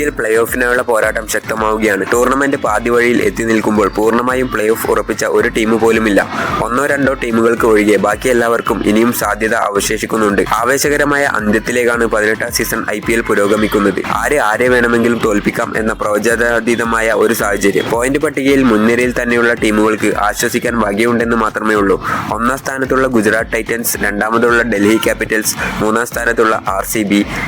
L play ഓഫിനായുള്ള പോരാട്ടം ശക്തമാവുകയാണ്. Tournament പാതി വഴിയിൽ എത്തി നിൽക്കുമ്പോൾ പൂർണമായും പ്ലേ ഓഫ് ഉറപ്പിച്ച ഒരു ടീം പോലുമില്ല. ഒന്നോ രണ്ടോ ടീമുകൾക്ക് ഒഴികെ ബാക്കി എല്ലാവർക്കും ഇനിയും സാധ്യത അവശേഷിക്കുന്നുണ്ട്. ആവേശകരമായ അന്ത്യത്തിലേക്കാണ് പതിനെട്ടാം സീസൺ ഐ പുരോഗമിക്കുന്നത്. ആരെ ആരെ വേണമെങ്കിലും തോൽപ്പിക്കാം എന്ന പ്രവചനാതീതമായ ഒരു സാഹചര്യം. പോയിന്റ് പട്ടികയിൽ മുൻനിരയിൽ തന്നെയുള്ള ടീമുകൾക്ക് ആശ്വസിക്കാൻ വകയുണ്ടെന്ന് മാത്രമേ ഉള്ളൂ. ഒന്നാം സ്ഥാനത്തുള്ള ഗുജറാത്ത് ടൈറ്റൻസ് രണ്ടാമതുള്ള ഡൽഹി ക്യാപിറ്റൽസ് മൂന്നാം സ്ഥാനത്തുള്ള ആർ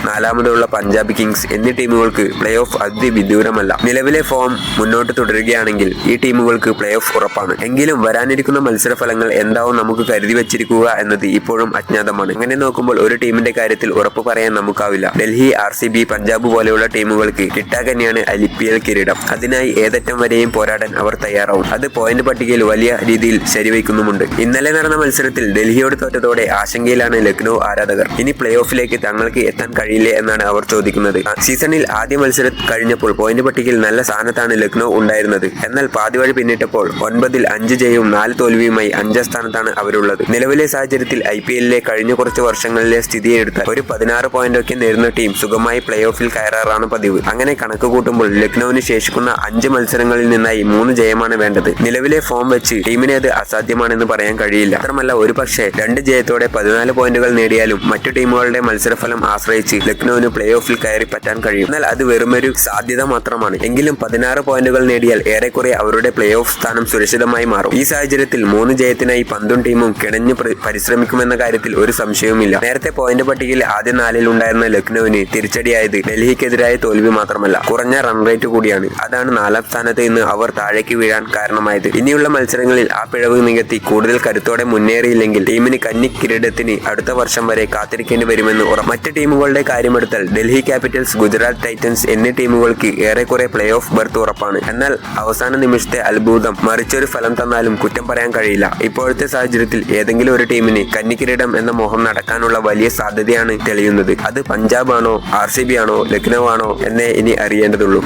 നാലാമതുള്ള പഞ്ചാബ് കിങ്സ് എന്നീ ടീമുകൾക്ക് പ്ലേ ഓഫ് അതിവിദൂരമല്ല. നിലവിലെ ഫോം മുന്നോട്ട് തുടരുകയാണെങ്കിൽ ഈ ടീമുകൾക്ക് പ്ലേ ഓഫ് ഉറപ്പാണ്. എങ്കിലും വരാനിരിക്കുന്ന മത്സരഫലങ്ങൾ എന്താവും നമുക്ക് കരുതി വെച്ചിരിക്കുക എന്നത് ഇപ്പോഴും അജ്ഞാതമാണ്. അങ്ങനെ നോക്കുമ്പോൾ ഒരു ടീമിന്റെ കാര്യത്തിൽ ഉറപ്പ് പറയാൻ നമുക്കാവില്ല. Delhi R C B Punjab പോലെയുള്ള ടീമുകൾക്ക് കിട്ടാകന്നെയാണ് ഐ പി എൽ കിരീടം. അതിനായി ഏതറ്റം വരെയും പോരാടാൻ അവർ തയ്യാറാവും. അത് പോയിന്റ് പട്ടികയിൽ വലിയ രീതിയിൽ ശരിവയ്ക്കുന്നുമുണ്ട്. ഇന്നലെ നടന്ന മത്സരത്തിൽ ഡൽഹിയോട് തോറ്റതോടെ ആശങ്കയിലാണ് ലക്നൌ ആരാധകർ. ഇനി പ്ലേ ഓഫിലേക്ക് തങ്ങൾക്ക് എത്താൻ കഴിയില്ലേ എന്നാണ് അവർ ചോദിക്കുന്നത്. സീസണിൽ ആദ്യ മത്സരം കഴിഞ്ഞപ്പോൾ പോയിന്റ് പട്ടികയിൽ നല്ല സ്ഥാനത്താണ് ലക്നൗ ഉണ്ടായിരുന്നത്. എന്നാൽ പാതിവഴി പിന്നിട്ടപ്പോൾ ഒൻപതിൽ അഞ്ച് ജയവും നാല് തോൽവിയുമായി അഞ്ചാം സ്ഥാനത്താണ് അവരുള്ളത്. നിലവിലെ സാഹചര്യത്തിൽ ഐ പി എല്ലിലെ കഴിഞ്ഞ കുറച്ച് വർഷങ്ങളിലെ സ്ഥിതിയെടുത്ത ഒരു പതിനാറ് പോയിന്റൊക്കെ നേടുന്ന ടീം സുഖമായി പ്ലേ ഓഫിൽ കയറാറാണ് പതിവ്. അങ്ങനെ കണക്ക് കൂട്ടുമ്പോൾ ലക്നൌവിന് ശേഷിക്കുന്ന അഞ്ച് മത്സരങ്ങളിൽ നിന്നായി മൂന്ന് ജയമാണ് വേണ്ടത്. നിലവിലെ ഫോം വെച്ച് ടീമിനെ അത് അസാധ്യമാണെന്ന് പറയാൻ കഴിയില്ല. മാത്രമല്ല ഒരു പക്ഷേ രണ്ട് ജയത്തോടെ പതിനാല് പോയിന്റുകൾ നേടിയാലും മറ്റു ടീമുകളുടെ മത്സരഫലം ആശ്രയിച്ച് ലക്നൌവിന് പ്ലേ ഓഫിൽ കയറി പറ്റാൻ കഴിയും. എന്നാൽ അത് വെറുമൊരു സാധ്യത മാത്രമാണ്. എങ്കിലും പതിനാറ് പോയിന്റുകൾ നേടിയാൽ ഏറെക്കുറെ അവരുടെ പ്ലേ ഓഫ് സ്ഥാനം സുരക്ഷിതമായി മാറും. ഈ സാഹചര്യത്തിൽ മൂന്ന് ജയത്തിനായി പന്തും ടീമും കിണഞ്ഞു പരിശ്രമിക്കുമെന്ന കാര്യത്തിൽ ഒരു സംശയവുമില്ല. നേരത്തെ പോയിന്റ് പട്ടികയിൽ ആദ്യ നാലിൽ ഉണ്ടായിരുന്ന ലക്നൌവിന് തിരിച്ചടിയായത് ഡൽഹിക്കെതിരായ തോൽവി മാത്രമല്ല കുറഞ്ഞ റൺ റേറ്റ് കൂടിയാണ്. അതാണ് നാലാം സ്ഥാനത്ത് ഇന്ന് അവർ താഴേക്ക് വീഴാൻ കാരണമായത്. ഇനിയുള്ള മത്സരങ്ങളിൽ ആ പിഴവ് നികത്തി കൂടുതൽ കരുത്തോടെ മുന്നേറിയില്ലെങ്കിൽ ടീമിന് കന്നി കിരീടത്തിന് അടുത്ത വർഷം വരെ കാത്തിരിക്കേണ്ടി വരുമെന്ന് മറ്റ് ടീമുകളുടെ കാര്യമെടുത്താൽ ഡൽഹി ക്യാപിറ്റൽസ് ഗുജറാത്ത് ടൈറ്റൻസ് എന്നീ ടീമുകൾക്ക് ഏറെക്കുറെ പ്ലേ ഓഫ് ബർത്ത് ഉറപ്പാണ്. എന്നാൽ അവസാന നിമിഷത്തെ അത്ഭുതം മറിച്ചൊരു ഫലം തന്നാലും കുറ്റം പറയാൻ കഴിയില്ല. ഇപ്പോഴത്തെ സാഹചര്യത്തിൽ ഏതെങ്കിലും ഒരു ടീമിന് കന്നിക്കിരീടം എന്ന മോഹം നടക്കാനുള്ള വലിയ സാധ്യതയാണ് തെളിയുന്നത്. അത് പഞ്ചാബ് ആണോ ആർ സി ബി ആണോ ലക്നൗ ആണോ എന്നേ ഇനി അറിയേണ്ടതുള്ളൂ.